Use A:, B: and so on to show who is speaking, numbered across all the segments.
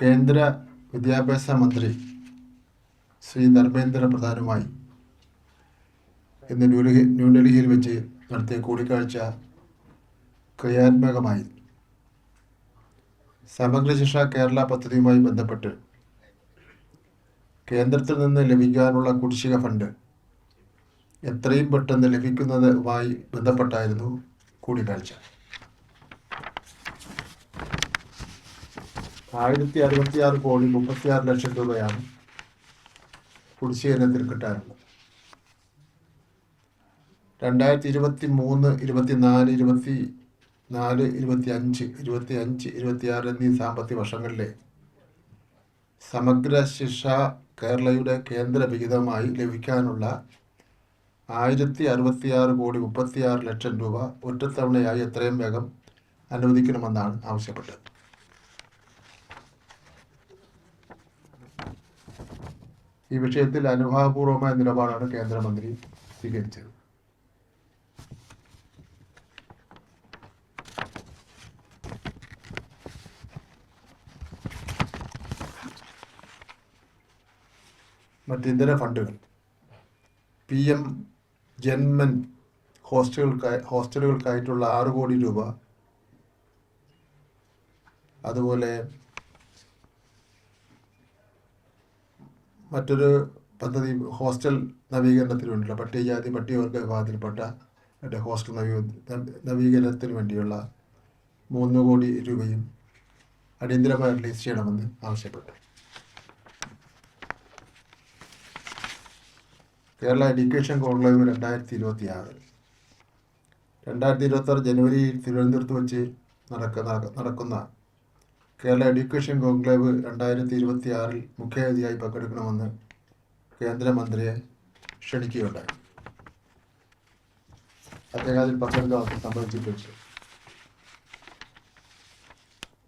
A: കേന്ദ്ര വിദ്യാഭ്യാസ മന്ത്രി ശ്രീ ധർമ്മേന്ദ്ര പ്രധാനുമായി ഇന്ന് ന്യൂഡൽഹി ന്യൂഡൽഹിയിൽ വെച്ച് നടത്തിയ കൂടിക്കാഴ്ച ക്രിയാത്മകമായി. സമഗ്ര ശിക്ഷ കേരള പദ്ധതിയുമായി ബന്ധപ്പെട്ട് കേന്ദ്രത്തിൽ നിന്ന് ലഭിക്കാനുള്ള കുടിശ്ശിക ഫണ്ട് എത്രയും പെട്ടെന്ന് ലഭിക്കുന്നതുമായി ബന്ധപ്പെട്ടായിരുന്നു കൂടിക്കാഴ്ച. ആയിരത്തി അറുപത്തിയാറ് കോടി മുപ്പത്തിയാറ് ലക്ഷം രൂപയാണ് കുടിശ്ശിക ഇനത്തിൽ കിട്ടാനുള്ളത്. രണ്ടായിരത്തി ഇരുപത്തി മൂന്ന് ഇരുപത്തിനാല് ഇരുപത്തി നാല് ഇരുപത്തി അഞ്ച് ഇരുപത്തി അഞ്ച് ഇരുപത്തിയാറ് എന്നീ സാമ്പത്തിക വർഷങ്ങളിലെ സമഗ്ര ശിക്ഷ കേരളയുടെ കേന്ദ്ര വിഹിതമായി ലഭിക്കാനുള്ള ആയിരത്തി അറുപത്തിയാറ് കോടി മുപ്പത്തിയാറ് ലക്ഷം രൂപ ഒറ്റത്തവണയായി എത്രയും വേഗം അനുവദിക്കണമെന്നാണ് ആവശ്യപ്പെട്ടത്. ഈ വിഷയത്തിൽ അനുഭാവപൂർവമായ നിലപാടാണ് കേന്ദ്രമന്ത്രി സ്വീകരിച്ചത്. മറ്റിതര ഫണ്ടുകൾ. പി എം ജന്മൻ ഹോസ്റ്റലുകൾക്കായി ഹോസ്റ്റലുകൾക്കായിട്ടുള്ള ആറ് കോടി രൂപ. അതുപോലെ മറ്റൊരു പദ്ധതി ഹോസ്റ്റൽ നവീകരണത്തിന് വേണ്ടിയുള്ള പട്ടികജാതി പട്ടികവർഗ വിഭാഗത്തിൽപ്പെട്ട മറ്റേ ഹോസ്റ്റൽ നവീ നവീകരണത്തിന് വേണ്ടിയുള്ള മൂന്ന് കോടി രൂപയും അടിയന്തരമായി റിലീസ് ചെയ്യണമെന്ന് ആവശ്യപ്പെട്ടു. കേരള എഡ്യൂക്കേഷൻ കോൺക്ലേവ് രണ്ടായിരത്തി ഇരുപത്തി ആറ് രണ്ടായിരത്തി ഇരുപത്തി ആറ് ജനുവരിയിൽ തിരുവനന്തപുരത്ത് വെച്ച് നടക്കുന്ന നടക്കുന്ന കേരള എഡ്യൂക്കേഷൻ കോൺക്ലേവ് രണ്ടായിരത്തി ഇരുപത്തി ആറിൽ മുഖ്യാതിഥിയായി പങ്കെടുക്കണമെന്ന് കേന്ദ്രമന്ത്രിയെ ക്ഷണിക്കുകയുണ്ടായി. അദ്ദേഹം അതിൽ പങ്കെടുക്കാൻ സമ്മതിച്ചിട്ടുണ്ട്.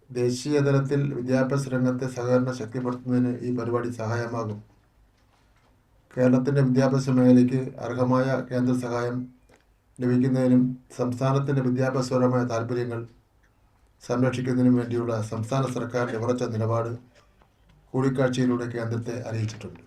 A: ദേശീയ തലത്തിൽ വിദ്യാഭ്യാസ രംഗത്തെ സഹകരണം ശക്തിപ്പെടുത്തുന്നതിന് ഈ പരിപാടി സഹായമാകും. കേരളത്തിന്റെ വിദ്യാഭ്യാസ മേഖലയ്ക്ക് അർഹമായ കേന്ദ്ര സഹായം ലഭിക്കുന്നതിനും സംസ്ഥാനത്തിന്റെ വിദ്യാഭ്യാസപരമായ താല്പര്യങ്ങൾ സംരക്ഷിക്കുന്നതിനും വേണ്ടിയുള്ള സംസ്ഥാന സർക്കാരിന്റെ ഉറച്ച നിലപാട് കൂടിക്കാഴ്ചയിലൂടെ കേന്ദ്രത്തെ അറിയിച്ചിട്ടുണ്ട്.